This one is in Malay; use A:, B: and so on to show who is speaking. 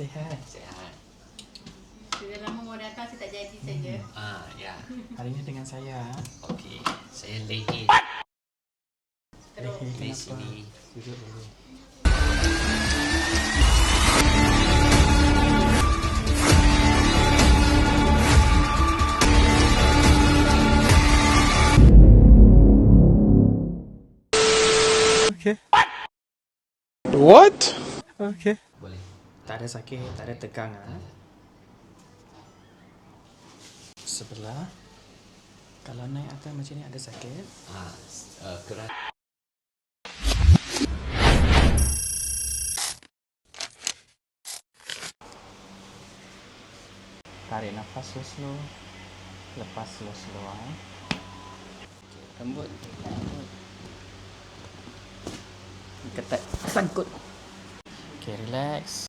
A: Sehat.
B: Sehat.
C: Sudah lama mau datang saya tak jadi saja.
B: Ah, ya.
A: Hari ini dengan saya.
B: Okey. Saya leher
C: Terus
A: Leher
B: di sini.
A: Duduk dulu. Okay.
D: What?
A: Okay.
B: Boleh.
A: Tak ada sakit, tak ada tegang ah. Sebelah. Kalau naik atas macam ni ada sakit.
B: Ah, uh, keras.
A: Tarik nafas slow-slow. Lepas slow-slow ah.
B: Lembut.
A: Ketat sangkut. Okay, relax.